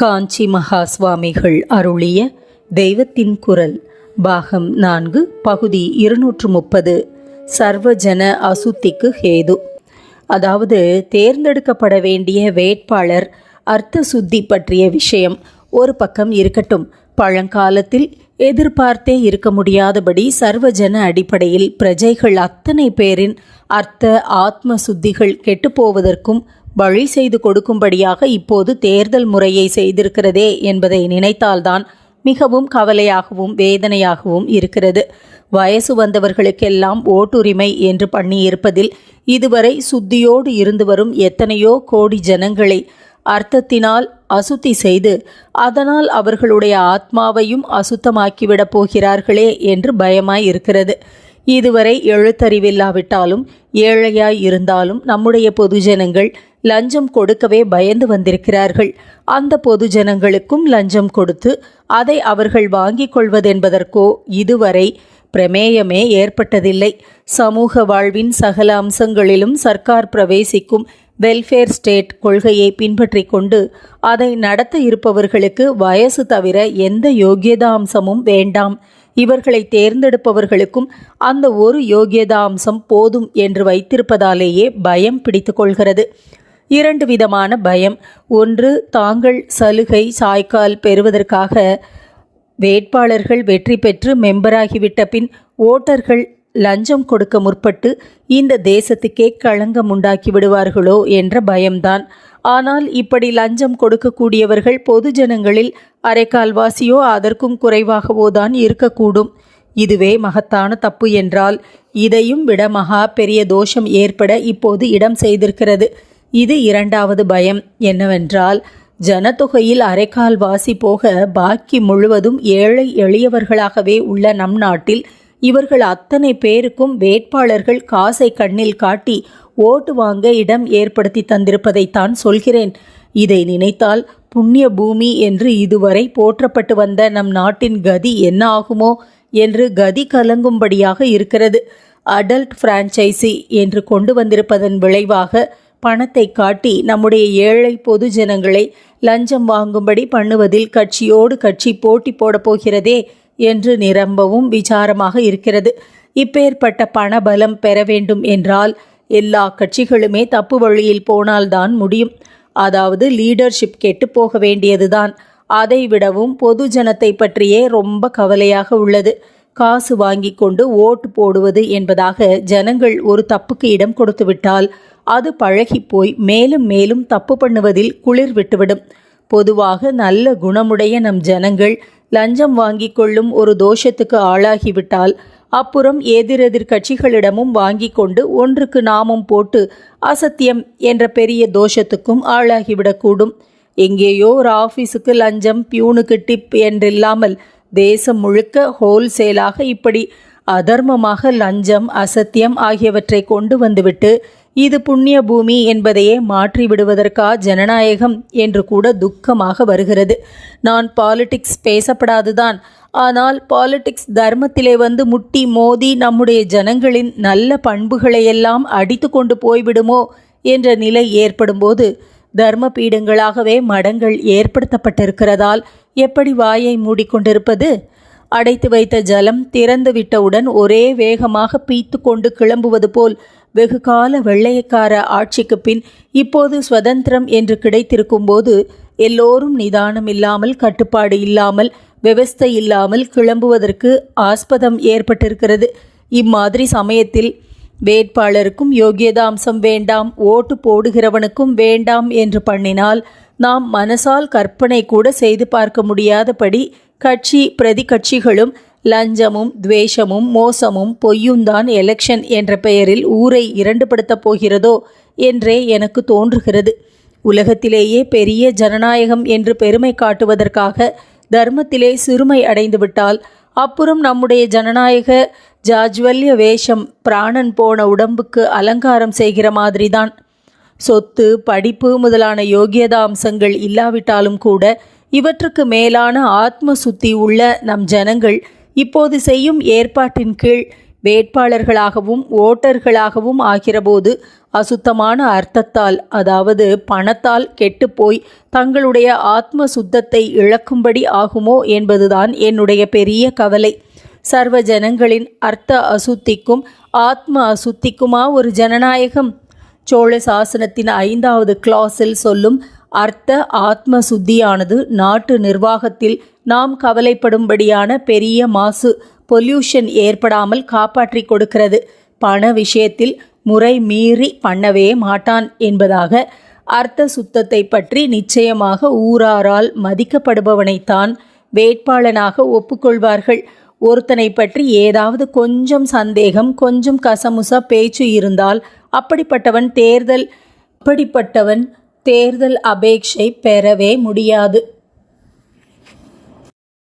காஞ்சி மகா சுவாமிகள் அருளிய தெய்வத்தின் குரல் பாகம் நான்கு பகுதி இருநூற்று முப்பது சர்வஜன அசுத்திக்கு ஹேது. அதாவது தேர்ந்தெடுக்கப்பட வேண்டிய வேட்பாளர் அர்த்த சுத்தி பற்றிய விஷயம் ஒரு பக்கம் இருக்கட்டும். பழங்காலத்தில் எதிர்பார்த்தே இருக்க முடியாதபடி சர்வஜன அடிப்படையில் பிரஜைகள் அத்தனை பேரின் அர்த்த ஆத்ம சுத்திகள் கெட்டுப்போவதற்கும் வழி செய்து கொடுக்கும்படியாக இப்போது தேர்தல் முறையை செய்திருக்கிறதே என்பதை நினைத்தால்தான் மிகவும் கவலையாகவும் வேதனையாகவும் இருக்கிறது. வயசு வந்தவர்களுக்கெல்லாம் ஓட்டுரிமை என்று பண்ணியிருப்பதில் இதுவரை சுத்தியோடு இருந்து வரும் எத்தனையோ கோடி ஜனங்களை அர்த்தத்தினால் அசுத்தி செய்து அதனால் அவர்களுடைய ஆத்மாவையும் அசுத்தமாக்கிவிடப் போகிறார்களே என்று பயமாய் இருக்கிறது இதுவரை எழுத்தறிவில்லாவிட்டாலும் ஏழையாய் இருந்தாலும் நம்முடைய பொதுஜனங்கள் லஞ்சம் கொடுக்கவே பயந்து வந்திருக்கிறார்கள். அந்த பொதுஜனங்களுக்கும் லஞ்சம் கொடுத்து அதை அவர்கள் வாங்கிக் கொள்வதென்பதற்கோ இதுவரை பிரமேயமே ஏற்பட்டதில்லை. சமூக வாழ்வின் சகல அம்சங்களிலும் சர்க்கார் பிரவேசிக்கும் வெல்ஃபேர் ஸ்டேட் கொள்கையை பின்பற்றி கொண்டு அதை நடத்த இருப்பவர்களுக்கு வயசு தவிர எந்த யோகியதா அம்சமும் வேண்டாம். இவர்களை தேர்ந்தெடுப்பவர்களுக்கும் அந்த ஒரு யோகியதா அம்சம் போதும் என்று வைத்திருப்பதாலேயே பயம் பிடித்து கொள்கிறது. இரண்டு விதமான பயம். ஒன்று தாங்கள் சலுகை சாய்க்கால் பெறுவதற்காக வேட்பாளர்கள் வெற்றி பெற்று மெம்பராகிவிட்ட பின் ஓட்டர்கள் லஞ்சம் கொடுக்க முற்பட்டு இந்த தேசத்துக்கே களங்கம் உண்டாக்கி விடுவார்களோ என்ற பயம்தான். ஆனால் இப்படி லஞ்சம் கொடுக்கக்கூடியவர்கள் பொதுஜனங்களில் அரைக்கால்வாசியோ அதற்கும் குறைவாகவோ தான் இருக்கக்கூடும். இதுவே மகத்தான தப்பு என்றால் இதையும் விட மகா பெரிய தோஷம் ஏற்பட இப்போது இடம் செய்திருக்கிறது. இது இரண்டாவது பயம் என்னவென்றால் ஜனத்தொகையில் அரைக்கால் வாசி போக பாக்கி முழுவதும் ஏழை எளியவர்களாகவே உள்ள நம் நாட்டில் இவர்கள் அத்தனை பேருக்கும் வேட்பாளர்கள் காசை கண்ணில் காட்டி ஓட்டு வாங்க இடம் ஏற்படுத்தி தந்திருப்பதைத்தான் சொல்கிறேன். இதை நினைத்தால் புண்ணிய பூமி என்று இதுவரை போற்றப்பட்டு வந்த நம் நாட்டின் கதி என்ன ஆகுமோ என்று கதி கலங்கும்படியாக இருக்கிறது. அடல்ட் பிரான்ச்சைசி என்று கொண்டு வந்திருப்பதன் விளைவாக பணத்தை காட்டி நம்முடைய ஏழை பொது ஜனங்களை லஞ்சம் வாங்கும்படி பண்ணுவதில் கட்சியோடு கட்சி போட்டி போடப் போகிறதே என்று நிரம்பவும் விசாரமாக இருக்கிறது. இப்பேற்பட்ட பணபலம் பெற வேண்டும் என்றால் எல்லா கட்சிகளுமே தப்பு வழியில் போனால்தான் முடியும். அதாவது லீடர்ஷிப் கெட்டு போக வேண்டியதுதான். அதை விடவும் பொது ஜனத்தை பற்றியே ரொம்ப கவலையாக உள்ளது. காசு வாங்கி கொண்டு ஓட்டு போடுவது என்பதாக ஜனங்கள் ஒரு தப்புக்கு இடம் கொடுத்துவிட்டால் அது பழகிப்போய் போய் மேலும் மேலும் தப்பு பண்ணுவதில் குளிர் விட்டுவிடும். பொதுவாக நல்ல குணமுடைய நம் ஜனங்கள் லஞ்சம் வாங்கி கொள்ளும் ஒரு தோஷத்துக்கு ஆளாகிவிட்டால் அப்புறம் எதிரெதிர் கட்சிகளிடமும் வாங்கி கொண்டு ஒன்றுக்கு நாமம் போட்டு அசத்தியம் என்ற பெரிய தோஷத்துக்கும் ஆளாகிவிடக்கூடும். எங்கேயோ ஒரு ஆஃபீஸுக்கு லஞ்சம் பியூனுக்கு டிப் என்றில்லாமல் தேசம் முழுக்க ஹோல்சேலாக இப்படி அதர்மமாக லஞ்சம் அசத்தியம் ஆகியவற்றை கொண்டு வந்துவிட்டு இது புண்ணிய பூமி என்பதையே மாற்றி விடுவதற்கா ஜனநாயகம்? என்று கூட துக்கமாக வருகிறது. நான் பாலிடிக்ஸ் பேசப்படாதுதான். ஆனால் பாலிடிக்ஸ் தர்மத்திலே வந்து முட்டி மோதி நம்முடைய ஜனங்களின் நல்ல பண்புகளையெல்லாம் அடித்து கொண்டு போய்விடுமோ? என்ற நிலை ஏற்படும்போது தர்ம பீடங்களாகவே மடங்கள் ஏற்படுத்தப்பட்டிருக்கிறதால் எப்படி வாயை மூடிக்கொண்டிருப்பது? அடைத்து வைத்த ஜலம் திறந்து விட்டவுடன் ஒரே வேகமாக பீத்து கொண்டு கிளம்புவது போல் வெகுகால வெள்ளையக்கார ஆட்சிக்கு பின் இப்போது சுதந்திரம் என்று கிடைத்திருக்கும் போது எல்லோரும் நிதானம் இல்லாமல் கட்டுப்பாடு இல்லாமல் விவஸ்தை இல்லாமல் கிளம்புவதற்கு ஆஸ்பதம் ஏற்பட்டிருக்கிறது. இம்மாதிரி சமயத்தில் வேட்பாளருக்கும் யோகியதாம்சம் வேண்டாம் ஓட்டு போடுகிறவனுக்கும் வேண்டாம் என்று பண்ணினால் நாம் மனசால் கற்பனை கூட செய்து பார்க்க முடியாதபடி கட்சி பிரதி கட்சிகளும் லஞ்சமும் துவேஷமும் மோசமும் பொய்யும்தான் எலெக்ஷன் என்ற பெயரில் ஊரை இரண்டுபடுத்தப் போகிறதோ என்றே எனக்கு தோன்றுகிறது. உலகத்திலேயே பெரிய ஜனநாயகம் என்று பெருமை காட்டுவதற்காக தர்மத்திலே சிறுமை அடைந்துவிட்டால் அப்புறம் நம்முடைய ஜனநாயக ஜாஜ்வல்ய வேஷம் பிராணன் போன உடம்புக்கு அலங்காரம் செய்கிற மாதிரிதான். சொத்து படிப்பு முதலான யோகியதா அம்சங்கள் இல்லாவிட்டாலும் கூட இவற்றுக்கு மேலான ஆத்ம சுத்தி உள்ள நம் ஜனங்கள் இப்போது செய்யும் ஏற்பாட்டின் கீழ் வேட்பாளர்களாகவும் ஓட்டர்களாகவும் ஆகிறபோது அசுத்தமான அர்த்தத்தால் அதாவது பணத்தால் கெட்டுப்போய் தங்களுடைய ஆத்ம சுத்தத்தை இழக்கும்படி ஆகுமோ என்பதுதான் என்னுடைய பெரிய கவலை. சர்வ ஜனங்களின் அர்த்த அசுத்திக்கும் ஆத்ம அசுத்திக்குமா ஒரு ஜனநாயகம்? சோழ சாசனத்தின் ஐந்தாவது கிளாஸில் சொல்லும் அர்த்த ஆத்ம சுத்தியானது நாட்டு நிர்வாகத்தில் நாம் கவலைப்படும்படியான பெரிய மாசு பொல்யூஷன் ஏற்படாமல் காப்பாற்றி கொடுக்கிறது. பண விஷயத்தில் முறை மீறி பண்ணவே மாட்டான் என்பதாக அர்த்த சுத்தத்தை பற்றி நிச்சயமாக ஊராரால் மதிக்கப்படுபவனைத்தான் வேட்பாளனாக ஒப்புக்கொள்வார்கள். ஒருத்தனை பற்றி ஏதாவது கொஞ்சம் சந்தேகம் கொஞ்சம் கசமுசா பேச்சு இருந்தால் அப்படிப்பட்டவன் தேர்தல் அப்படிப்பட்டவன் தேர்தல் அபேட்சை பெறவே முடியாது.